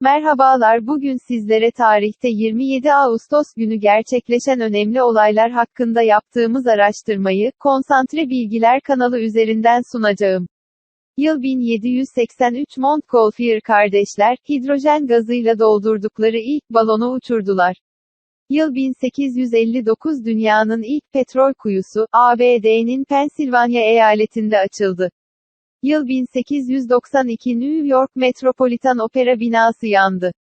Merhabalar bugün sizlere tarihte 27 Ağustos günü gerçekleşen önemli olaylar hakkında yaptığımız araştırmayı, Konsantre Bilgiler kanalı üzerinden sunacağım. Yıl 1783 Montgolfier kardeşler, hidrojen gazıyla doldurdukları ilk balonu uçurdular. Yıl 1859 dünyanın ilk petrol kuyusu, ABD'nin Pensilvanya eyaletinde açıldı. Yıl 1892 New York Metropolitan Opera binası yandı.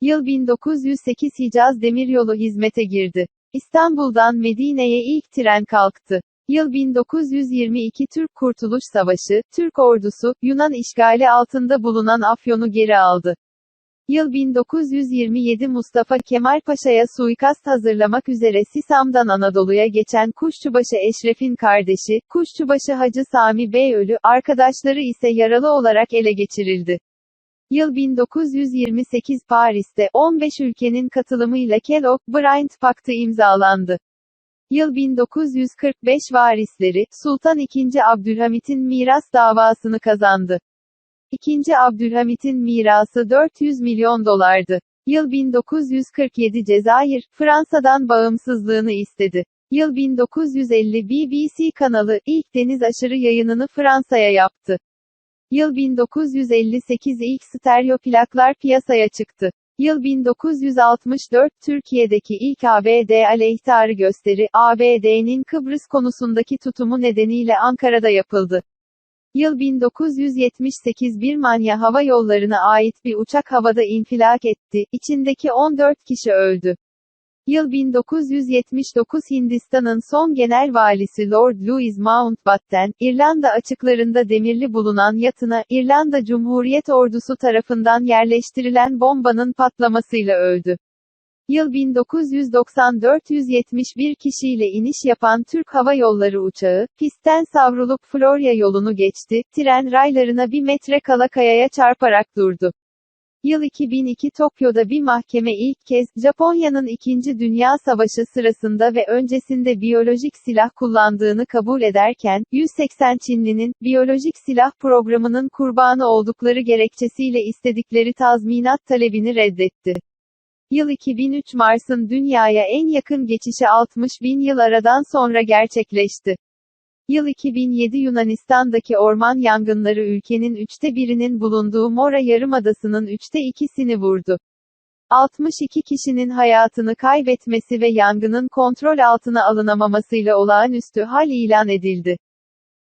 Yıl 1908 Hicaz Demiryolu hizmete girdi. İstanbul'dan Medine'ye ilk tren kalktı. Yıl 1922 Türk Kurtuluş Savaşı, Türk ordusu, Yunan işgali altında bulunan Afyon'u geri aldı. Yıl 1927 Mustafa Kemal Paşa'ya suikast hazırlamak üzere Sisam'dan Anadolu'ya geçen Kuşçubaşı Eşref'in kardeşi, Kuşçubaşı Hacı Sami Bey ölü, arkadaşları ise yaralı olarak ele geçirildi. Yıl 1928 Paris'te 15 ülkenin katılımıyla Kellogg-Briand Paktı imzalandı. Yıl 1945 varisleri, Sultan II. Abdülhamit'in miras davasını kazandı. İkinci Abdülhamit'in mirası 400 milyon dolardı. Yıl 1947 Cezayir, Fransa'dan bağımsızlığını istedi. Yıl 1950 BBC kanalı, ilk deniz aşırı yayınını Fransa'ya yaptı. Yıl 1958 ilk stereo plaklar piyasaya çıktı. Yıl 1964 Türkiye'deki ilk ABD aleyhtarı gösteri, ABD'nin Kıbrıs konusundaki tutumu nedeniyle Ankara'da yapıldı. Yıl 1978 Birmanya Hava Yolları'na ait bir uçak havada infilak etti, içindeki 14 kişi öldü. Yıl 1979 Hindistan'ın son genel valisi Lord Louis Mountbatten, İrlanda açıklarında demirli bulunan yatına, İrlanda Cumhuriyet Ordusu tarafından yerleştirilen bombanın patlamasıyla öldü. Yıl 1994 171 kişiyle iniş yapan Türk Hava Yolları uçağı, pistten savrulup Florya yolunu geçti, tren raylarına bir metre kala kayaya çarparak durdu. Yıl 2002 Tokyo'da bir mahkeme ilk kez, Japonya'nın 2. Dünya Savaşı sırasında ve öncesinde biyolojik silah kullandığını kabul ederken, 180 Çinlinin, biyolojik silah programının kurbanı oldukları gerekçesiyle istedikleri tazminat talebini reddetti. Yıl 2003 Mars'ın Dünya'ya en yakın geçişi 60 bin yıl aradan sonra gerçekleşti. Yıl 2007 Yunanistan'daki orman yangınları ülkenin üçte birinin bulunduğu Mora Yarımadası'nın üçte ikisini vurdu. 62 kişinin hayatını kaybetmesi ve yangının kontrol altına alınamamasıyla olağanüstü hal ilan edildi.